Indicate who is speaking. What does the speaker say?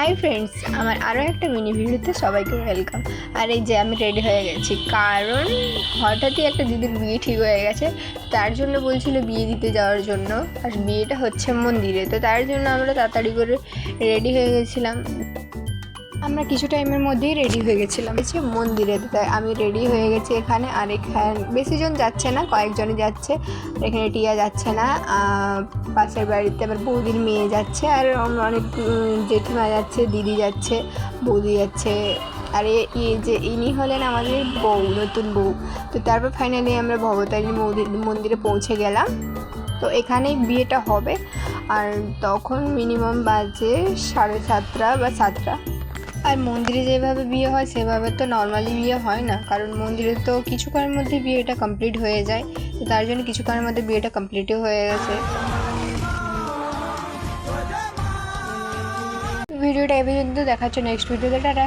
Speaker 1: Hi friends আমার আরও একটা মিনি ভিডিওতে সবাইকে ওয়েলকাম আর এই যে আমি রেডি হয়ে গেছি। কারণ হঠাৎই একটা দিদির বিয়ে ঠিক হয়ে গেছে, তার জন্য বলছিল বিয়ে দিতে যাওয়ার জন্য। আর বিয়েটা হচ্ছে মন্দিরে, তো তার জন্য আমরা তাড়াতাড়ি করে রেডি হয়ে গেছিলাম। আমরা কিছু টাইমের মধ্যেই রেডি হয়ে গেছিলাম। হচ্ছে মন্দিরে, তাই আমি রেডি হয়ে গেছি এখানে। আর এখানে বেশিজন যাচ্ছে না, কয়েকজনই যাচ্ছে। এখানে টিয়া যাচ্ছে না পাশের বাড়িতে আবার বৌদির মেয়ে যাচ্ছে। আর অনেক জেঠিমা যাচ্ছে, দিদি যাচ্ছে, বৌদি যাচ্ছে। আর এই যে ইনি হলেন আমাদের বউ, নতুন বউ। তো তারপর ফাইনালি আমরা ভবতারিণী মন্দিরে পৌঁছে গেলাম। তো এখানেই বিয়েটা হবে। আর তখন মিনিমাম বাজে সাড়ে সাতটা বা সাতটা। আর মন্দিরে যেভাবে বিয়ে হয়, সেভাবে তো নর্মালি বিয়ে হয় না। কারণ মন্দিরে তো কিছুক্ষণের মধ্যে বিয়েটা কমপ্লিট হয়ে যায়। তো তার জন্য কিছুক্ষণের মধ্যে বিয়েটা কমপ্লিটও হয়ে গেছে। ভিডিওটা এভাবে পর্যন্ত দেখাচ্ছ নেক্সট ভিডিওতে টাটা।